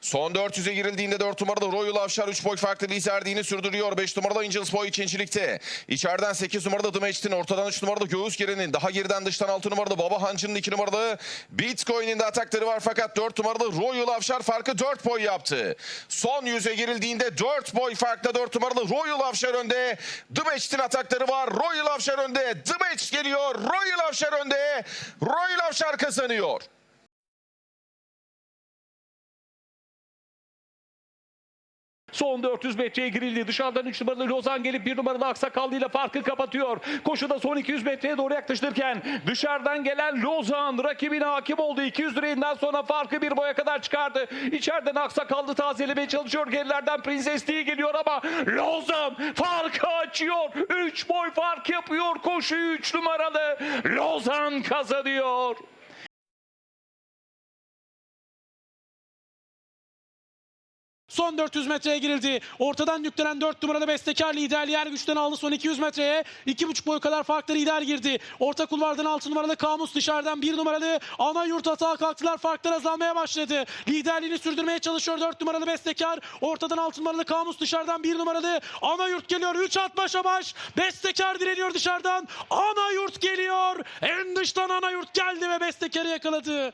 Son 400'e girildiğinde 4 numarada Royal Avşar 3 boy farklı liderliğini sürdürüyor. 5 numarada Angels Boy ikincilikte. İçeriden 8 numarada Match'tin ortadan 3 numarada Göğüs Geren'in daha geriden dıştan 6 numarada Baba Hancı'nın 2 numarada Bitcoin'in de atakları var fakat 4 numarada Royal Avşar farkı 4 boy yaptı. Son 100'e girildiğinde 4 boy farkla 4 numarada Royal Avşar önde. Match'tin atakları var. Royal Avşar önde. Match geliyor. Royal Avşar önde. Royal Avşar kazanıyor. Son 400 metreye girildi. Dışarıdan 3 numaralı Lozan gelip 1 numaralı Aksakallı ile farkı kapatıyor. Koşuda son 200 metreye doğru yaklaşırken dışarıdan gelen Lozan rakibine hakim oldu. 200 direğinden sonra farkı bir boya kadar çıkardı. İçeriden Aksakallı tazelemeye çalışıyor. Gerilerden Prinses Lee geliyor ama Lozan farkı açıyor. 3 boy fark yapıyor. Koşuyu 3 numaralı Lozan kazanıyor. Son 400 metreye girildi. Ortadan yüklenen 4 numaralı bestekar liderliği her güçten aldı son 200 metreye. 2,5 boy kadar farklı lider girdi. Orta kulvardan 6 numaralı Kamus dışarıdan 1 numaralı ana yurt atağa kalktılar. Farklar azalmaya başladı. Liderliğini sürdürmeye çalışıyor 4 numaralı bestekar. Ortadan 6 numaralı Kamus dışarıdan 1 numaralı ana yurt geliyor. 3 at başa baş. Bestekar direniyor dışarıdan. Ana yurt geliyor. En dıştan ana yurt geldi ve bestekarı yakaladı.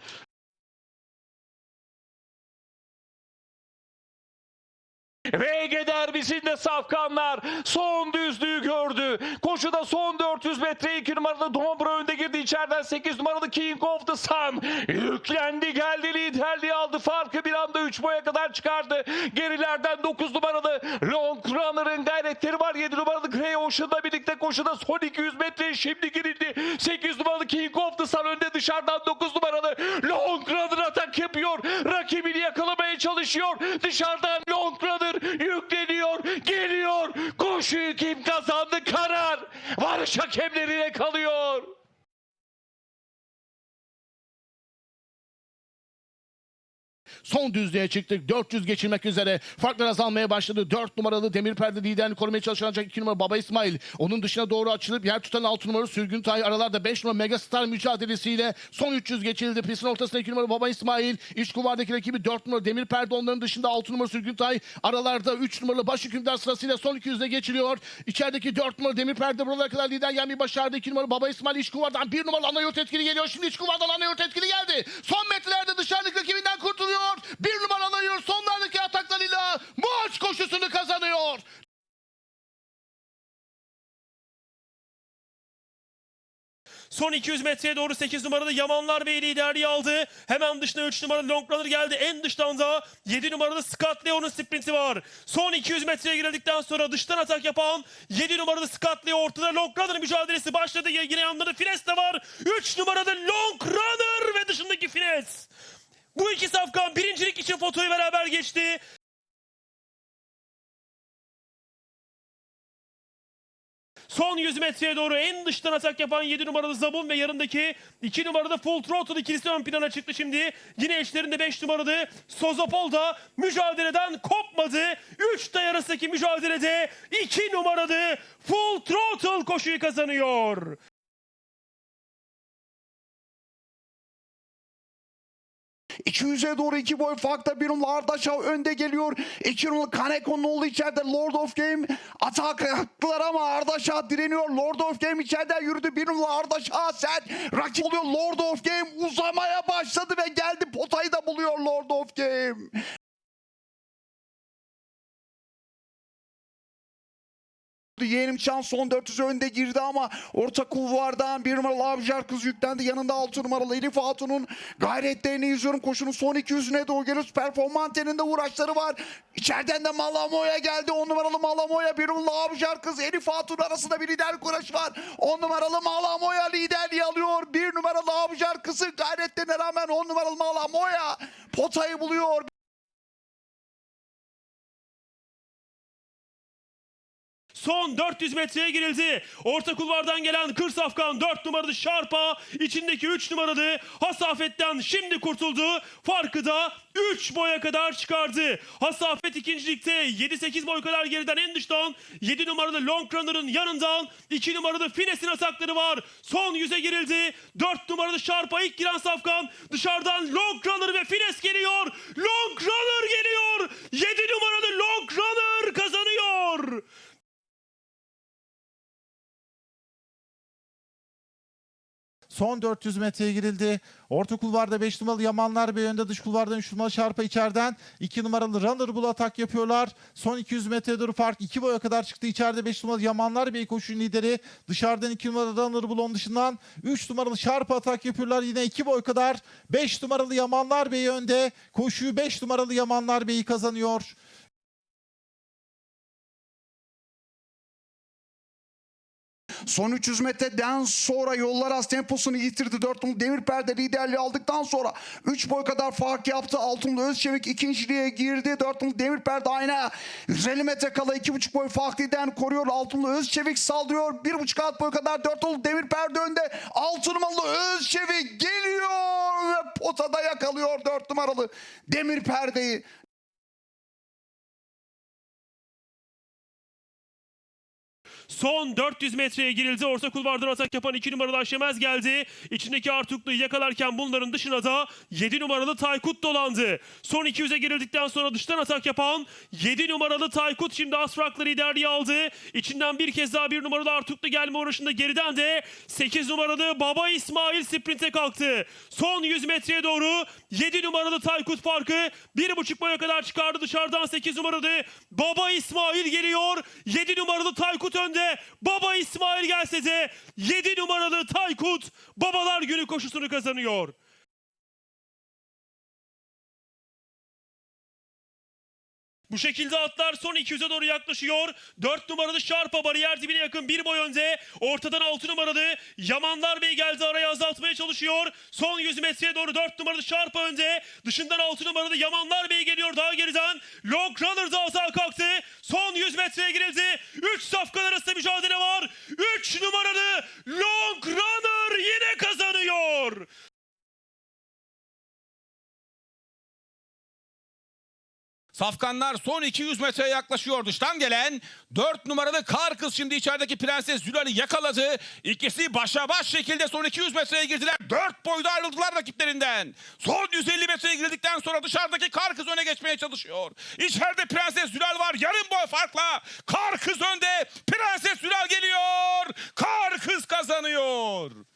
Ege derbisinde safkanlar son düzlüğü gördü. Koşuda son 400 metre 2 numaralı Dombra önde girdi. İçeriden 8 numaralı King of the Sun yüklendi geldi çıkardı. Gerilerden 9 numaralı Long Runner'ın gayretleri var. 7 numaralı Grey Ocean'la birlikte koşuda son 200 metreye şimdi girildi. 8 numaralı King of the Sun önde dışarıdan 9 numaralı Long Runner atak yapıyor. Rakibini yakalamaya çalışıyor. Dışarıdan Long Runner yükleniyor. Geliyor. Koşuyu kim kazandı? Karar. Varış hakemlerine kalıyor. Son düzlüğe çıktık. 400 geçilmek üzere. Farklar azalmaya başladı. 4 numaralı demir perde liderini korumaya çalışan 2 numara Baba İsmail. Onun dışına doğru açılıp yer tutan 6 numaralı Sürgün Tay aralarda 5 numara Megastar mücadelesiyle son 300 geçildi. Pistin ortasında 2 numara Baba İsmail. İç kuvardaki rakibi 4 numara demir perde. Onların dışında 6 numara Sürgün Tay aralarda 3 numaralı baş hükümdar sırasıyla son 200'de geçiliyor. İçerideki 4 numara demir perde buralara kadar lider gelmeyi başardı. 2 numara Baba İsmail iç kuvardan 1 numaralı Anayurt etkili geliyor. Şimdi iç kuvardan Anayurt etkili geldi. Son metrelerde dışarıdaki rakibinden kurtuluyor. Bir numara alıyor sonlardaki ataklarıyla maç koşusunu kazanıyor. Son 200 metreye doğru 8 numaralı Yamanlar Bey liderliği aldı. Hemen dışına 3 numaralı Long Runner geldi. En dıştan da 7 numaralı Scott Leo'nun sprinti var. Son 200 metreye girildikten sonra dıştan atak yapan 7 numaralı Scott Leo ortada Long Runner mücadelesi başladı. Yine yanlarında Fines de var. 3 numaralı Long Runner ve dışındaki Fines. Bu iki safkan birincilik için fotoyu beraber geçti. Son 100 metreye doğru en dıştan atak yapan 7 numaralı Zabun ve yanındaki 2 numaralı Full Throttle ikilisi ön plana çıktı şimdi. Yine eşlerinde 5 numaralı Sozopol da mücadeleden kopmadı. 3 day arasındaki mücadelede 2 numaralı Full Throttle koşuyu kazanıyor. ...200'e doğru iki boy farkta bir numaralı Ardaşav önde geliyor. İki numaralı Kaneko'nun oğlu içeride Lord of Game atak yaptılar ama Ardaşav direniyor. Lord of Game içeriden yürüdü. Bir numaralı Ardaşav sen rakip oluyor. Lord of Game uzamaya başladı ve geldi potayı da buluyor Lord of Game. Yeğenim Çan son 400 önde girdi ama orta kulvardan bir numaralı Avcar kız yüklendi. Yanında 6 numaralı Elif Hatun'un gayretlerini izliyorum. Koşunun son 200'üne doğru geliyoruz. Performantenin de uğraşları var. İçeriden de Malamoya geldi. 10 numaralı Malamoya bir numaralı Avcar kız Elif Hatun arasında bir liderlik uğraşı var. 10 numaralı Malamoya liderliği alıyor. Bir numaralı Avcar kızı gayretlerine rağmen 10 numaralı Malamoya potayı buluyor. Son 400 metreye girildi. Orta kulvardan gelen Kır Safkan 4 numaralı Şarpa içindeki 3 numaralı Hasafet'ten şimdi kurtuldu. Farkı da 3 boya kadar çıkardı. Hasafet ikincilikte 7-8 boy kadar geriden en dıştan 7 numaralı Long Runner'ın yanından 2 numaralı Fines'in atakları var. Son yüze girildi. 4 numaralı Şarpa ilk giren Safkan dışarıdan Long Runner ve Fines geliyor. Long Runner geliyor. 7 numaralı Long Runner kazanıyor. Son 400 metreye girildi. Orta kulvarda 5 numaralı Yamanlar Bey önde dış kulvardan 3 numaralı Şarpa içeriden 2 numaralı Runner Bull atak yapıyorlar. Son 200 metreye doğru fark 2 boya kadar çıktı. İçeride 5 numaralı Yamanlar Bey koşunun lideri. Dışarıdan 2 numaralı Runner Bull onun dışından 3 numaralı Şarpa atak yapıyorlar. Yine 2 boy kadar 5 numaralı Yamanlar Bey önde. Koşuyu 5 numaralı Yamanlar Bey'i kazanıyor. Son 300 metreden sonra yollar az temposunu yitirdi. 4 numaralı demir perde liderliği aldıktan sonra 3 boy kadar fark yaptı. Altınlı Özçevik ikinciliğe girdi. 4 numaralı demir perde ayna 150 metre kala 2,5 boy fark lideren koruyor. Altınlı Özçevik saldırıyor. 1,5 alt boy kadar 4 numaralı demir perde önde. 6 numaralı Özçevik geliyor ve potada yakalıyor 4 numaralı demir perdeyi. Son 400 metreye girildi. Orta kulvardan atak yapan 2 numaralı Aşemez geldi. İçindeki Artuklu'yu yakalarken bunların dışına da 7 numaralı Taykut dolandı. Son 200'e girildikten sonra dıştan atak yapan 7 numaralı Taykut şimdi Asfrak'la liderliği aldı. İçinden bir kez daha 1 numaralı Artuklu gelme uğraşında geriden de 8 numaralı Baba İsmail sprinte kalktı. Son 100 metreye doğru 7 numaralı Taykut farkı 1,5 boya kadar çıkardı dışarıdan 8 numaralı Baba İsmail geliyor. 7 numaralı Taykut önde. Baba İsmail gelse de 7 numaralı Taykut Babalar Günü koşusunu kazanıyor. Bu şekilde atlar son 200'e doğru yaklaşıyor. 4 numaralı Şarpa bariyer dibine yakın bir boy önde. Ortadan 6 numaralı Yamanlar Bey geldi arayı azaltmaya çalışıyor. Son 100 metreye doğru 4 numaralı Şarpa önde. Dışından 6 numaralı Yamanlar Bey geliyor daha geriden. Long Runner da kalktı. Son 100 metreye girildi. 3 safkan arasında mücadele var. 3 numaralı Long Runner yine kazanıyor. Safkanlar son 200 metreye yaklaşıyor. Dıştan gelen 4 numaralı kar kız şimdi içerideki Prenses Zülal'i yakaladı. İkisi başa baş şekilde son 200 metreye girdiler. 4 boyda ayrıldılar rakiplerinden. Son 150 metreye girildikten sonra dışarıdaki kar kız öne geçmeye çalışıyor. İçeride Prenses Zülal var. Yarım boy farkla. Kar kız önde. Prenses Zülal geliyor. Kar kız kazanıyor.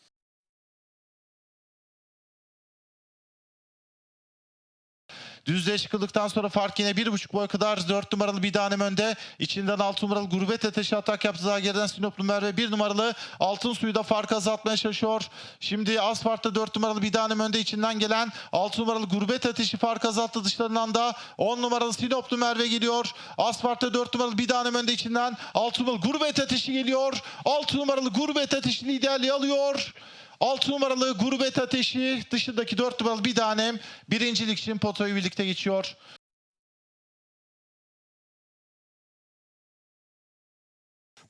Düzlüğe çıkıldıktan sonra fark yine 1,5 boy kadar 4 numaralı bir tanem önde. İçinden 6 numaralı gurbet ateşi atak yaptı daha geriden Sinoplu Merve 1 numaralı altın suyu da farkı azaltmaya çalışıyor. Şimdi Asfart'ta 4 numaralı bir tanem önde içinden gelen 6 numaralı gurbet ateşi farkı azalttı dışlarından da 10 numaralı Sinoplu Merve geliyor. Asfart'ta 4 numaralı bir tanem önde içinden 6 numaralı gurbet ateşi geliyor. 6 numaralı gurbet ateşi liderliği alıyor. 6 numaralı gurbet ateşi dışındaki 4 numaralı bir tanem birincilik için potoyu birlikte geçiyor.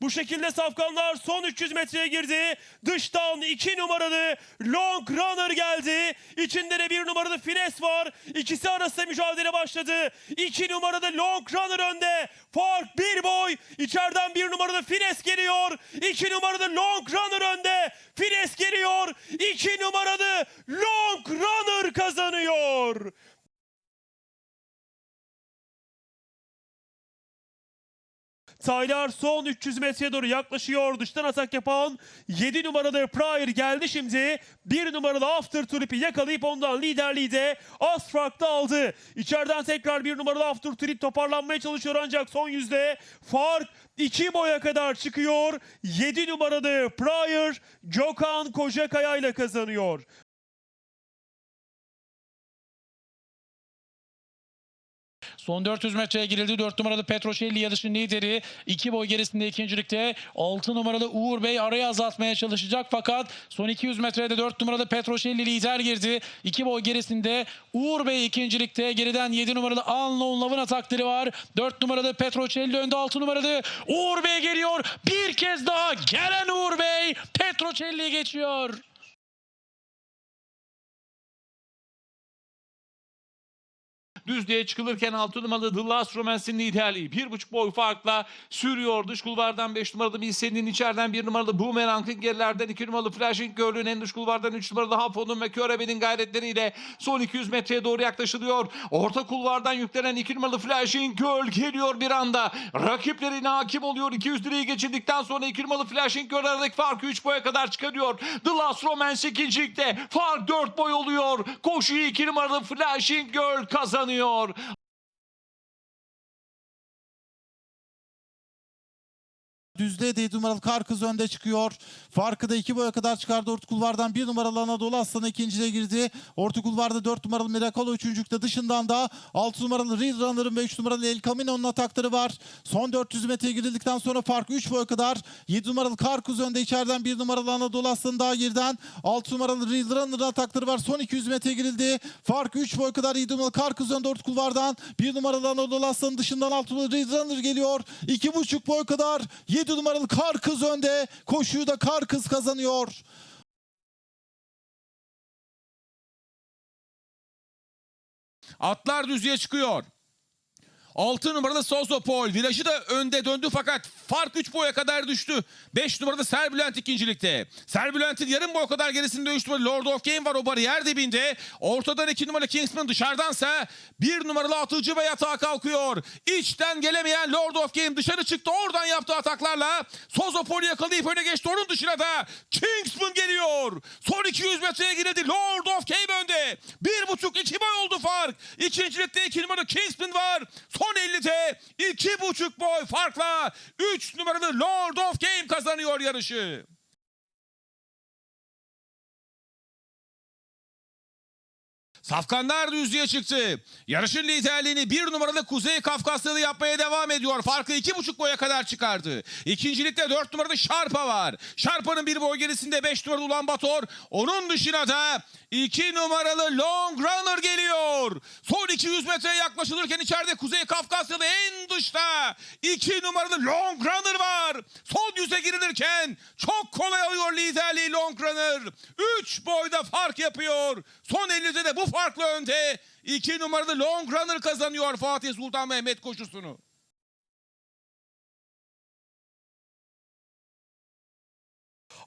Bu şekilde safkanlar son 300 metreye girdi. Dıştan 2 numaralı Long Runner geldi. İçinde de 1 numaralı Fines var. İkisi arasında mücadele başladı. 2 numaralı Long Runner önde. Fark 1 boy. İçeriden 1 numaralı Fines geliyor. 2 numaralı Long Runner önde. Fines geliyor. 2 numaralı Long Runner kazanıyor. Taylar son 300 metreye doğru yaklaşıyor. Dıştan atak yapan 7 numaralı Pryor geldi şimdi. 1 numaralı After Tulip'i yakalayıp ondan liderliği de Asfrak'ta aldı. İçeriden tekrar 1 numaralı After Tulip toparlanmaya çalışıyor ancak son yüzde fark 2 boya kadar çıkıyor. 7 numaralı Pryor Gökhan Kocakaya ile kazanıyor. Son 400 metreye girildi. 4 numaralı Petroşelli yarışın lideri. 2 boy gerisinde ikincilikte. 6 numaralı Uğur Bey arayı azaltmaya çalışacak fakat son 200 metrede 4 numaralı Petroşelli lider girdi. 2 boy gerisinde Uğur Bey ikincilikte. Geriden 7 numaralı Unknown Love'ın atakları var. 4 numaralı Petroşelli önde 6 numaralı Uğur Bey geliyor. Bir kez daha gelen Uğur Bey Petroçelli geçiyor. Düzlüğe çıkılırken 6 numaralı The Last Romance'in liderliği. 1,5 boy farkla sürüyor. Dış kulvardan 5 numaralı Bilsen'in içeriden 1 numaralı Boomerang'ın gerilerden 2 numaralı Flashing Girl'ün en dış kulvardan 3 numaralı Hafon'un ve Körebe'nin gayretleriyle son 200 metreye doğru yaklaşılıyor. Orta kulvardan yüklenen 2 numaralı Flashing Girl geliyor bir anda. Rakiplerine hakim oluyor. 200 lirayı geçirdikten sonra 2 numaralı Flashing Girl aradaki farkı 3 boya kadar çıkarıyor. The Last Romance ikincilikte. Fark 4 boy oluyor. Koşuyu 2 numaralı Flashing Girl kazanıyor. Senhor. Düzde de 7 numaralı Karkız önde çıkıyor. Farkı da 2 boya kadar çıkardı. Orta kulvardan 1 numaralı Anadolu Aslanı ikincide girdi. Orta kulvarda 4 numaralı Miracolo üçüncükte dışından da 6 numaralı Real Runner'ın ve 3 numaralı El Camino'nun atakları var. Son 400 metreye girildikten sonra fark 3 boya kadar. 7 numaralı Karkuz önde içeriden 1 numaralı Anadolu Aslanı daha geriden. 6 numaralı Real Runner'ın atakları var. Son 200 metreye girildi. Fark 3 boy kadar 7 numaralı Karkuz önde orta kulvardan. 1 numaralı Anadolu Aslanı dışından 6 numaralı Real Runner geliyor. 2,5 boy kadar 7 numaralı Karkız önde. Koşuyu da Karkız kazanıyor. Atlar düzlüğe çıkıyor. 6 numaralı Sozopol virajı da önde döndü fakat fark 3 boya kadar düştü. 5 numaralı Serbülent ikincilikte. Serbülent'in yarım boy kadar gerisinde 3 numaralı Lord of Game var o bariyer dibinde. Ortadan 2 numaralı Kingsman dışarıdansa 1 numaralı atıcı ve yatağa kalkıyor. İçten gelemeyen Lord of Game dışarı çıktı oradan yaptığı ataklarla Sozopol'ü yakalayıp öne geçti. Onun dışına da Kingsman geliyor. Son 200 metreye girildi. Lord of Game önde. 1,5-2 boy oldu fark. İkincilikte 2 numaralı Kingsman var. Son 50'te 2,5 boy farkla 3 numaralı Lord of Game kazanıyor yarışı. Safkanlar düzlüğe çıktı. Yarışın liderliğini bir numaralı Kuzey Kafkasyalı yapmaya devam ediyor. Farkı iki buçuk boya kadar çıkardı. İkincilikte dört numaralı Şarpa var. Şarpa'nın bir boy gerisinde beş numaralı Ulan Bator. Onun dışına da iki numaralı Long Runner geliyor. Son 200 metreye yaklaşılırken içeride Kuzey Kafkasyalı en dışta. iki numaralı Long Runner var. Son yüze girilirken çok kolay alıyor liderliği Long Runner. Üç boyda fark yapıyor. Son 50'de de bu farklı önde. İki numaralı Long Runner kazanıyor Fatih Sultan Mehmet koşusunu.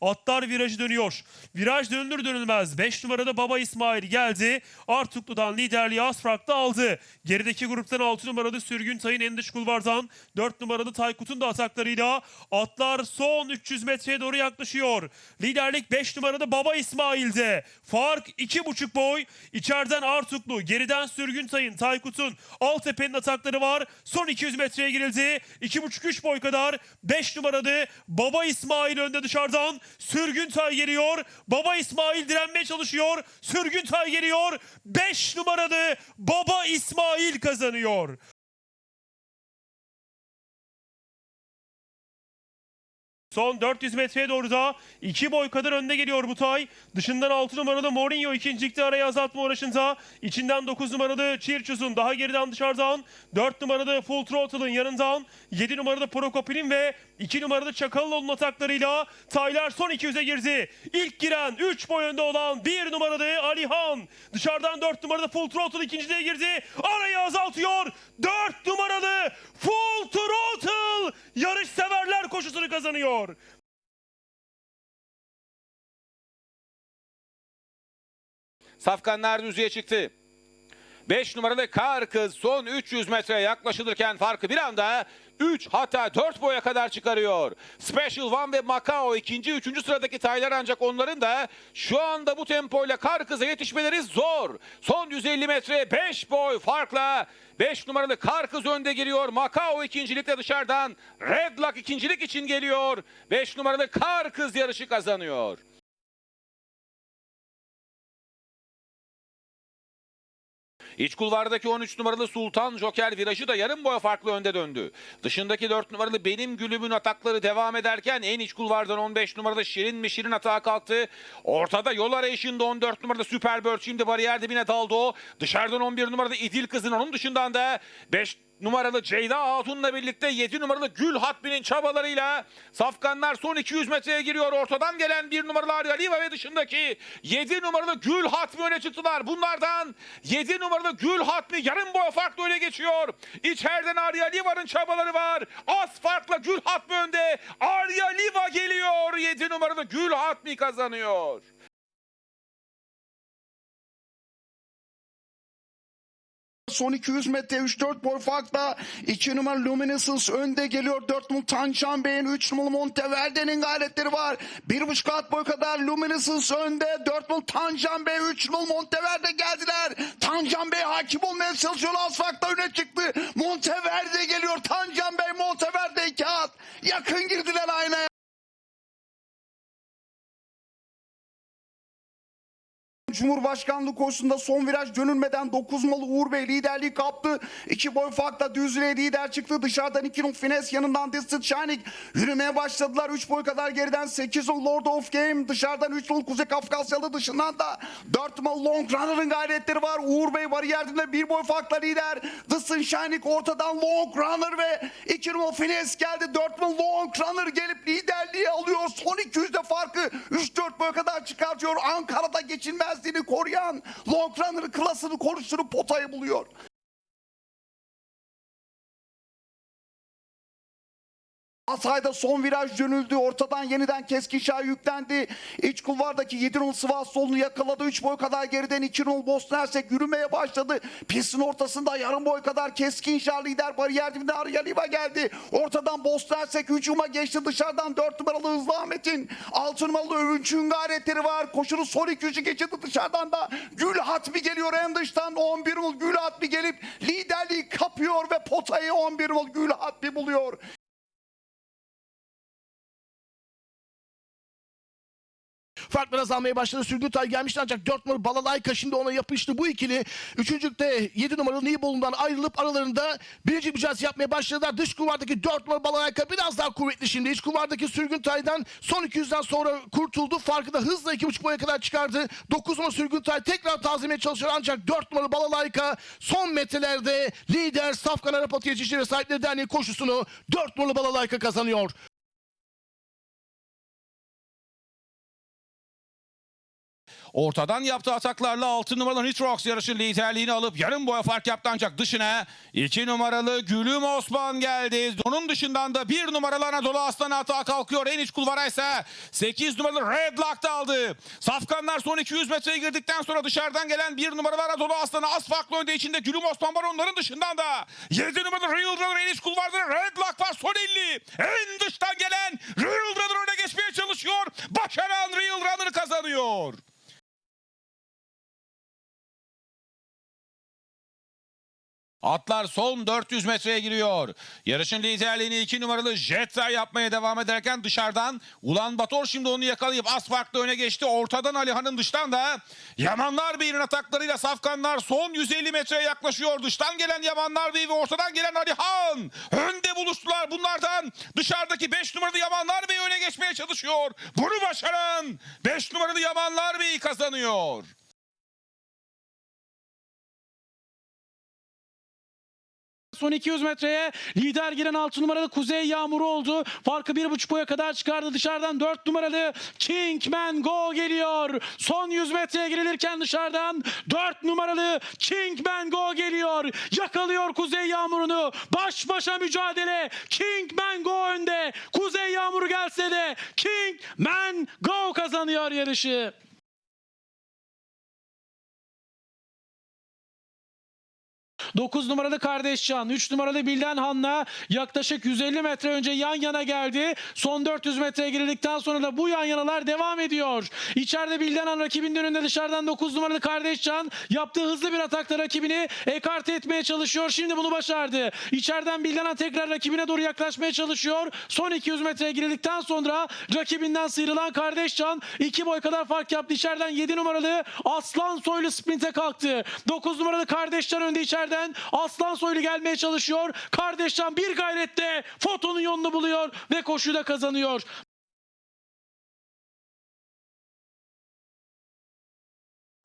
Atlar virajı dönüyor. Viraj dönülür dönülmez. 5 numarada Baba İsmail geldi. Artuklu'dan liderliği Asfrak'ta aldı. Gerideki gruptan 6 numaralı Sürgün Tay'ın en dış kulvardan 4 numaralı Taykut'un da ataklarıyla atlar son 300 metreye doğru yaklaşıyor. Liderlik 5 numarada Baba İsmail'de. Fark 2,5 boy. İçeriden Artuklu, geriden Sürgün Tay'ın, Taykut'un, Altepe'nin atakları var. Son 200 metreye girildi. 2,5-3 boy kadar 5 numaralı Baba İsmail önde dışarıdan. Sürgün Tay geliyor. Baba İsmail direnmeye çalışıyor. Sürgün Tay geliyor. 5 numaralı Baba İsmail kazanıyor. Son 400 metreye doğru da 2 boy kadar önde geliyor bu tay. Dışından 6 numaralı Mourinho ikincilikte araya azaltma uğraşında. İçinden 9 numaralı Çirçuz'un daha geriden dışarıdan. 4 numaralı Full Throttle'ın yanından. 7 numaralı Prokopil'in ve 2 numaralı Çakallıoğlu'nun ataklarıyla taylar son 200'e girdi. İlk giren 3 boy önde olan 1 numaralı Alihan. Dışarıdan 4 numaralı Full Throttle ikinciliğe girdi. Arayı azaltıyor. 4 numaralı Full Throttle yarış severler koşusunu kazanıyor. Safkanlar düzlüğe çıktı. 5 numaralı Kar Kız son 300 metreye yaklaşılırken farkı bir anda 3 hatta 4 boya kadar çıkarıyor. Special One ve Macao ikinci, üçüncü sıradaki taylar ancak onların da şu anda bu tempoyla Kar Kız'a yetişmeleri zor. Son 150 metre 5 boy farkla 5 numaralı Kar Kız önde giriyor. Macao ikincilikte dışarıdan Red Lock ikincilik için geliyor. 5 numaralı Kar Kız yarışı kazanıyor. İç kulvardaki 13 numaralı Sultan Joker virajı da yarım boya farklı önde döndü. Dışındaki 4 numaralı Benim Gülüm'ün atakları devam ederken en iç kulvardan 15 numaralı Şirin mi Şirin atağa kalktı. Ortada yol arayışında 14 numaralı Süper Bird şimdi bariyer dibine daldı o. Dışarıdan 11 numaralı İdil Kızın onun dışından da 5 numaralı Ceyda Hatun'la birlikte 7 numaralı Gül Hatbi'nin çabalarıyla Safkanlar son 200 metreye giriyor. Ortadan gelen 1 numaralı Arya Liva ve dışındaki 7 numaralı Gül Hatmi öne çıktılar. Bunlardan 7 numaralı Gül Hatmi yarım boy farklı öne geçiyor. İçeriden Arya Liva'nın çabaları var. Az farkla Gül Hatmi önde. Arya Liva geliyor. 7 numaralı Gül Hatmi kazanıyor. Son 200 metre 3-4 boy farkla 2 numara Luminescence önde geliyor. 4 numaralı Tancan Bey'in 3 numaralı Monteverde'nin gayretleri var. 1,5 kat boy kadar Luminescence önde. 4 numaralı Tancan Bey 3 numaralı Monteverde geldiler. Tancan Bey hakim olmaya çalışıyor. Az farkla öne çıktı. Monteverde geliyor. Tancan Bey Monteverde 2 at. Yakın girdiler aynaya. Cumhurbaşkanlığı koşusunda son viraj dönülmeden 9 malı Uğur Bey liderliği kaptı. 2 boy farkla düzlüğe lider çıktı. Dışarıdan 2 num Fines yanından Distant Shining yürümeye başladılar. 3 boy kadar geriden 8 num Lord of Game dışarıdan 3 num Kuzey Kafkasyalı dışından da 4 mal Long Runner'ın gayretleri var. Uğur Bey bariyerdinde 1 boy farkla lider. Distant Shining ortadan Long Runner ve 2 num Fines geldi. 4 mal Long Runner gelip liderliği alıyor. Son 200'de farkı 3-4 boy kadar çıkartıyor. Ankara'da geçilmezliğini koruyan Long Runner klasını konuşturup potayı buluyor. Asay'da son viraj dönüldü. Ortadan yeniden Keskişah yüklendi. İç kulvardaki 7 nol Sivas solunu yakaladı. 3 boy kadar geriden 2 nol Bosna Hersek yürümeye başladı. Pistin ortasında yarım boy kadar Keskinşah lider bariyer dibinde Arya Liva geldi. Ortadan Bosna Hersek hücuma geçti. Dışarıdan 4 numaralı Hızlı Ahmet'in 6 numaralı Övünç'ün gayretleri var. Koşunu son 200'ü geçirdi. Dışarıdan da Gül Hatmi geliyor en dıştan 11 nol Gül Hatmi gelip liderliği kapıyor ve potayı 11 nol Gül Hatmi buluyor. Farklar azalmaya başladı. Sürgüntay gelmişti ancak 4 numaralı Balalayka şimdi ona yapıştı. Bu ikili üçüncülükte 7 numaralı Nibolu'ndan ayrılıp aralarında birinci mücadelesi yapmaya başladılar. Dış kulvardaki 4 numaralı Balalayka biraz daha kuvvetli şimdi. İç kulvardaki Sürgüntay'dan son 200'den sonra kurtuldu. Farkı da hızla 2,5 boya kadar çıkardı. 9 numaralı Sürgüntay tekrar tazimeye çalışıyor ancak 4 numaralı Balalayka son metrelerde lider Safkan Arap Atı Yetişleri ve Sahipleri Derneği koşusunu 4 numaralı Balalayka kazanıyor. Ortadan yaptığı ataklarla 6 numaralı Nitrox yarışın liderliğini alıp yarım boya fark yaptı ancak dışına 2 numaralı Gülüm Osman geldi. Onun dışından da 1 numaralı Anadolu Aslanı atağa kalkıyor. En iç kulvara ise 8 numaralı Red Lock da aldı. Safkanlar son 200 metreye girdikten sonra dışarıdan gelen 1 numaralı Anadolu Aslanı az farklı önde içinde Gülüm Osman var onların dışından da 7 numaralı Real Runner en iç kulvarda Red Lock var son 50. En dıştan gelen Real Runner öne geçmeye çalışıyor. Başaran Real Runner kazanıyor. Atlar son 400 metreye giriyor. Yarışın liderliğini 2 numaralı Jetta yapmaya devam ederken dışarıdan Ulan Bator şimdi onu yakalayıp az farklı öne geçti. Ortadan Alihan'ın dıştan da Yamanlar Bey'in ataklarıyla Safkanlar son 150 metreye yaklaşıyor. Dıştan gelen Yamanlar Bey ve ortadan gelen Alihan önde buluştular. Bunlardan dışarıdaki 5 numaralı Yamanlar Bey öne geçmeye çalışıyor. Bunu başaran 5 numaralı Yamanlar Bey kazanıyor. Son 200 metreye lider giren 6 numaralı Kuzey Yağmuru oldu. Farkı 1,5 boya kadar çıkardı. Dışarıdan 4 numaralı Kingman Go geliyor. Son 100 metreye girilirken dışarıdan 4 numaralı Kingman Go geliyor. Yakalıyor Kuzey Yağmuru'nu. Baş başa mücadele. Kingman Go önde. Kuzey Yağmuru gelse de Kingman Go kazanıyor yarışı. 9 numaralı Kardeşcan, 3 numaralı Bilden Han'la yaklaşık 150 metre önce yan yana geldi. Son 400 metreye girildikten sonra da bu yan yanalar devam ediyor. İçeride Bilden Han rakibinin önünde dışarıdan 9 numaralı Kardeşcan yaptığı hızlı bir atakla rakibini ekarte etmeye çalışıyor. Şimdi bunu başardı. İçeriden Bilden Han tekrar rakibine doğru yaklaşmaya çalışıyor. Son 200 metreye girildikten sonra rakibinden sıyrılan Kardeşcan 2 boy kadar fark yaptı. İçeriden 7 numaralı Aslan Soylu sprinte kalktı. 9 numaralı Kardeşcan önde içeriden Aslan Soylu gelmeye çalışıyor. Kardeşcan bir gayrette fotonun yolunu buluyor ve koşuyu da kazanıyor.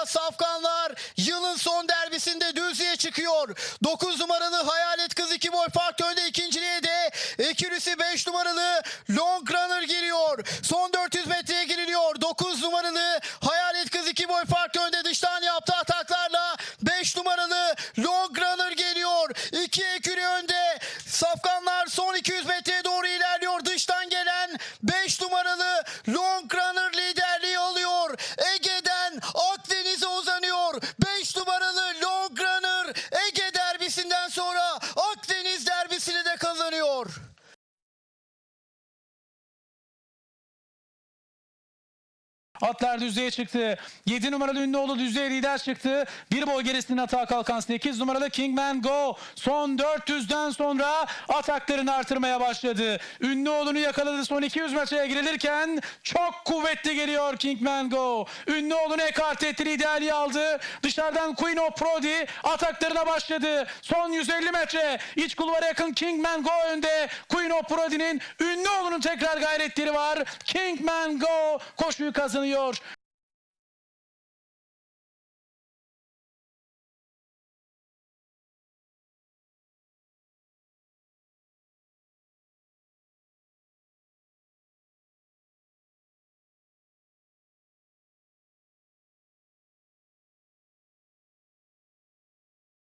Safkanlar yılın son derbisinde düzlüğe çıkıyor. 9 numaralı Hayalet Kız 2 boy fark önde ikinciliğe de Ekürüsü 5 numaralı Long Runner giriyor. Son 400 metreye giriliyor. 9 numaralı Hayalet Kız 2 boy fark önde Atlar düzlüğe çıktı. 7 numaralı Ünlüoğlu düzlüğe lider çıktı. Bir boy gerisinin atağa kalkan 8 numaralı Kingman Go. Son 400'den sonra ataklarını artırmaya başladı. Ünlüoğlu'nu yakaladı son 200 metreye girilirken çok kuvvetli geliyor Kingman Go. Ünlüoğlu'nu ekarte etti liderliği aldı. Dışarıdan Queen of Prodi ataklarına başladı. Son 150 metre iç kulvara yakın Kingman Go önde. Queen of Prodi'nin Ünlüoğlu'nun tekrar gayretleri var. Kingman Go koşuyu kazanıyor.